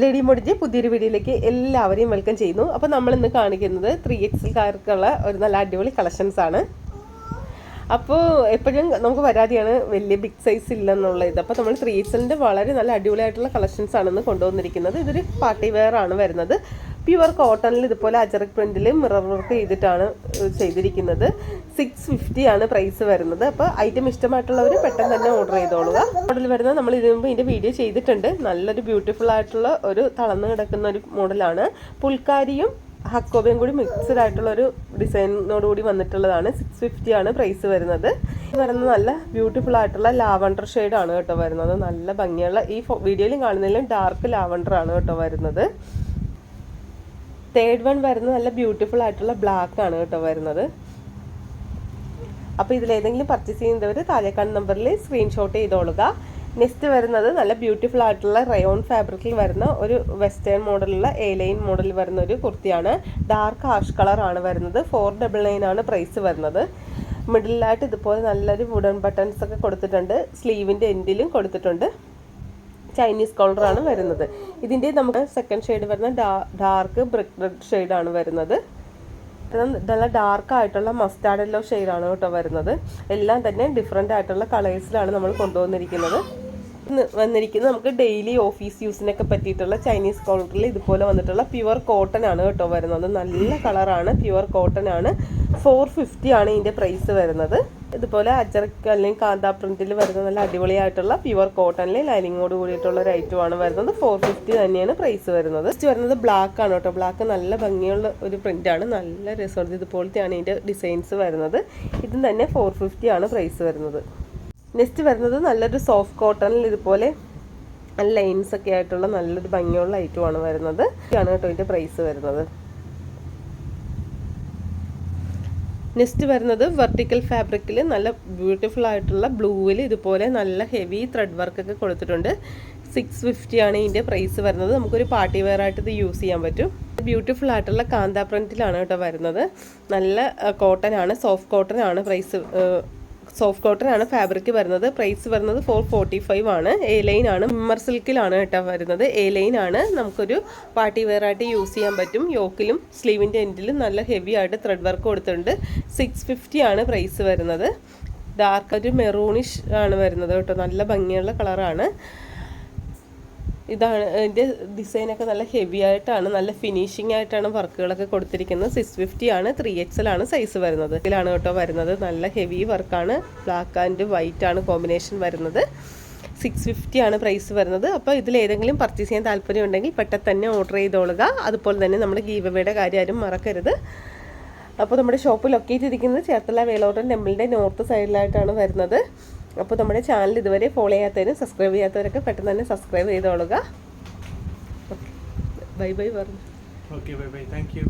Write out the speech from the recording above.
Lady മോഡിന്റെ പുതിയൊരു വീഡിയോയിലേക്ക് എല്ലാവരെയും വെൽക്കം ചെയ്യുന്നു. അപ്പോൾ നമ്മൾ ഇന്ന് കാണിക്കുന്നത് ത്രീ എക്സിൽക്കാർക്കുള്ള ഒരു നല്ല അടിപൊളി കളക്ഷൻസ് ആണ്. അപ്പോൾ എപ്പോഴും നമുക്ക് പരാതിയാണ് വലിയ ബിഗ് സൈസ് ഇല്ലെന്നുള്ള ഇത് അപ്പോൾ നമ്മൾ ത്രീ എക്സലിന്റെ വളരെ നല്ല അടിപൊളിയായിട്ടുള്ള കളക്ഷൻസ് ആണെന്ന് കൊണ്ടുവന്നിരിക്കുന്നത്. ഇതൊരു പാർട്ടി വെയർ ആണ് വരുന്നത്. പ്യുവർ കോട്ടണിൽ ഇതുപോലെ അജറക് പ്രിന്റിൽ മിറർ വർക്ക് ചെയ്തിട്ടാണ് ചെയ്തിരിക്കുന്നത്. സിക്സ് ഫിഫ്റ്റി ആണ് പ്രൈസ് വരുന്നത്. അപ്പോൾ ഐറ്റം ഇഷ്ടമായിട്ടുള്ളവർ പെട്ടെന്ന് തന്നെ ഓർഡർ ചെയ്തോളുക. മോഡൽ വരുന്നത് നമ്മൾ ഇതിനു മുമ്പ് ഇതിന്റെ വീഡിയോ ചെയ്തിട്ടുണ്ട്. നല്ലൊരു ബ്യൂട്ടിഫുൾ ആയിട്ടുള്ള ഒരു തളർന്നു കിടക്കുന്ന ഒരു മോഡലാണ് പുൽക്കാരിയും ഹക്കോബയും കൂടി മിക്സ്ഡ് ആയിട്ടുള്ള ഒരു ഡിസൈനോടുകൂടി വന്നിട്ടുള്ളതാണ്. സിക്സ് ഫിഫ്റ്റി ആണ് പ്രൈസ് വരുന്നത്. വരുന്നത് നല്ല ബ്യൂട്ടിഫുൾ ആയിട്ടുള്ള ലാവണ്ടർ ആണ് കേട്ടോ വരുന്നത്. നല്ല ഭംഗിയുള്ള ഈ വീഡിയോയിലും കാണുന്നതിലും ഡാർക്ക് ലാവണ്ടർ ആണ് കേട്ടോ വരുന്നത്. തേർഡ് വൺ വരുന്നത് നല്ല ബ്യൂട്ടിഫുൾ ആയിട്ടുള്ള ബ്ലാക്ക് ആണ് കേട്ടോ വരുന്നത്. അപ്പോൾ ഇതിലേതെങ്കിലും പർച്ചേസ് ചെയ്യുന്നവർ താഴെ കാണുന്ന നമ്പറിൽ സ്ക്രീൻഷോട്ട് ചെയ്തോളുക നെക്സ്റ്റ് വരുന്നത് നല്ല ബ്യൂട്ടിഫുൾ ആയിട്ടുള്ള റയോൺ ഫാബ്രിക്കിൽ വരുന്ന ഒരു വെസ്റ്റേൺ മോഡലുള്ള എ ലൈൻ മോഡലിൽ വരുന്ന ഒരു കുർത്തിയാണ്. ഡാർക്ക് ആഷ് കളർ ആണ് വരുന്നത്. ഫോർ ഡബിൾ നയൻ ആണ് പ്രൈസ് വരുന്നത്. മിഡിലായിട്ട് ഇതുപോലെ നല്ലൊരു വുഡൻ ബട്ടൺസ് ഒക്കെ കൊടുത്തിട്ടുണ്ട്. സ്ലീവിന്റെ എൻഡിലും കൊടുത്തിട്ടുണ്ട്. ചൈനീസ് കളറാണ് വരുന്നത്. ഇതിന്റെ നമുക്ക് സെക്കൻഡ് ഷെയ്ഡ് വരുന്ന ഡാർക്ക് ബ്രിക്ക് റെഡ് ഷെയ്ഡാണ് വരുന്നത്. നല്ല ഡാർക്ക് ആയിട്ടുള്ള മസ്റ്റാർഡ് യെല്ലോ ഷെയ്ഡാണ് കേട്ടോ വരുന്നത്. എല്ലാം തന്നെ ഡിഫറെന്റ് ആയിട്ടുള്ള കളേഴ്സിലാണ് നമ്മൾ കൊണ്ടുവന്നിരിക്കുന്നത്. വന്നിരിക്കുന്നത് നമുക്ക് ഡെയിലി ഓഫീസ് യൂസിനൊക്കെ പറ്റിയിട്ടുള്ള ചൈനീസ് കോളറിൽ ഇതുപോലെ വന്നിട്ടുള്ള പ്യുവർ കോട്ടൺ ആണ് കേട്ടോ വരുന്നത്. നല്ല കളറാണ് പ്യുവർ കോട്ടൺ ആണ്. ഫോർ ഫിഫ്റ്റി ആണ് ഇതിന്റെ പ്രൈസ് വരുന്നത്. ഇതുപോലെ അജർക്ക് അല്ലെങ്കിൽ കാന്താ പ്രിന്റിൽ വരുന്ന നല്ല അടിപൊളിയായിട്ടുള്ള പ്യുവർ കോട്ടണിൽ ലൈനിങ്ങോട് കൂടിയിട്ടുള്ള ഒരു ഐറ്റം ആണ് വരുന്നത്. ഫോർ ഫിഫ്റ്റി തന്നെയാണ് പ്രൈസ് വരുന്നത്. ഫസ്റ്റ് വരുന്നത് ബ്ലാക്ക് ആണ് കേട്ടോ. ബ്ലാക്ക് നല്ല ഭംഗിയുള്ള ഒരു പ്രിന്റ് ആണ്. നല്ല രസമുണ്ട്. ഇതുപോലത്തെയാണ് ഇതിന്റെ ഡിസൈൻസ് വരുന്നത്. ഇതും തന്നെ ഫോർ ഫിഫ്റ്റി ആണ് പ്രൈസ് വരുന്നത്. നെക്സ്റ്റ് വരുന്നത് നല്ലൊരു സോഫ്റ്റ് കോട്ടണിൽ ഇതുപോലെ ലൈൻസ് ഒക്കെ ആയിട്ടുള്ള നല്ലൊരു ഭംഗിയുള്ള ഐറ്റമാണ് വരുന്നത്. ഇതാണ് കേട്ടോ ഇതിന്റെ പ്രൈസ് വരുന്നത്. നെക്സ്റ്റ് വരുന്നത് വെർട്ടിക്കൽ ഫാബ്രിക്കിൽ നല്ല ബ്യൂട്ടിഫുൾ ആയിട്ടുള്ള ബ്ലൂവിൽ ഇതുപോലെ നല്ല ഹെവി ത്രെഡ് വർക്ക് ഒക്കെ കൊടുത്തിട്ടുണ്ട്. സിക്സ് ഫിഫ്റ്റി ആണ് ഇതിന്റെ പ്രൈസ് വരുന്നത്. നമുക്കൊരു പാർട്ടി വെയർ ആയിട്ട് ഇത് യൂസ് ചെയ്യാൻ പറ്റും. ബ്യൂട്ടിഫുൾ ആയിട്ടുള്ള കാന്താ പ്രിന്റിലാണ് കേട്ടോ വരുന്നത്. നല്ല കോട്ടൺ ആണ് സോഫ്റ്റ് കോട്ടൺ ആണ് പ്രൈസ് സോഫ്റ്റ് കോട്ടൺ ആണ് ഫാബ്രിക് വരുന്നത്. പ്രൈസ് വരുന്നത് ഫോർ ഫോർട്ടി ഫൈവ് ആണ്. എ ലൈൻ ആണ്. മിമ്മർ സിൽക്കിലാണ് കേട്ടോ വരുന്നത്. എ ലൈൻ ആണ്. നമുക്കൊരു പാർട്ടി വെയർ ആയിട്ട് യൂസ് ചെയ്യാൻ പറ്റും. യോക്കിലും സ്ലീവിന്റെ എൻഡിലും നല്ല ഹെവി ആയിട്ട് ത്രെഡ് വർക്ക് കൊടുത്തിട്ടുണ്ട്. സിക്സ് ഫിഫ്റ്റി ആണ് പ്രൈസ് വരുന്നത്. ഡാർക്ക് ഒരു മെറൂണിഷ് ആണ് വരുന്നത് കേട്ടോ. നല്ല ഭംഗിയുള്ള കളറാണ് ഇതാണ് ഇതിന്റെ ഡിസൈനൊക്കെ നല്ല ഹെവി ആയിട്ടാണ് നല്ല ഫിനിഷിംഗ് ആയിട്ടാണ് വർക്കുകളൊക്കെ കൊടുത്തിരിക്കുന്നത്. സിക്സ് ഫിഫ്റ്റി ആണ് ത്രീ എക്സൽ ആണ് സൈസ് വരുന്നത്. ഇതിലാണ് കേട്ടോ വരുന്നത്. നല്ല ഹെവി വർക്കാണ് ബ്ലാക്ക് ആൻഡ് വൈറ്റ് ആണ് കോമ്പിനേഷൻ വരുന്നത്. സിക്സ് ഫിഫ്റ്റി ആണ് പ്രൈസ് വരുന്നത്. അപ്പോൾ ഇതിൽ ഏതെങ്കിലും പർച്ചേസ് ചെയ്യാൻ താല്പര്യം ഉണ്ടെങ്കിൽ പെട്ടെന്ന് തന്നെ ഓർഡർ ചെയ്തോളുക. അതുപോലെ തന്നെ നമ്മുടെ ഗീവയുടെ കാര്യം ആരും മറക്കരുത്. അപ്പോൾ നമ്മുടെ ഷോപ്പ് ലൊക്കേറ്റ് ചെയ്തിരിക്കുന്നത് ചേർത്തല വേലോട്ടൻ ടെമ്പിളിന്റെ നോർത്ത് സൈഡിലായിട്ടാണ് വരുന്നത്. അപ്പോൾ നമ്മുടെ ചാനൽ ഇതുവരെ ഫോളോ ചെയ്യാത്തവരും സബ്സ്ക്രൈബ് ചെയ്യാത്തവരൊക്കെ പെട്ടെന്ന് തന്നെ സബ്സ്ക്രൈബ് ചെയ്തോളുക. ബൈ ബൈ പറഞ്ഞു okay bye bye thank you.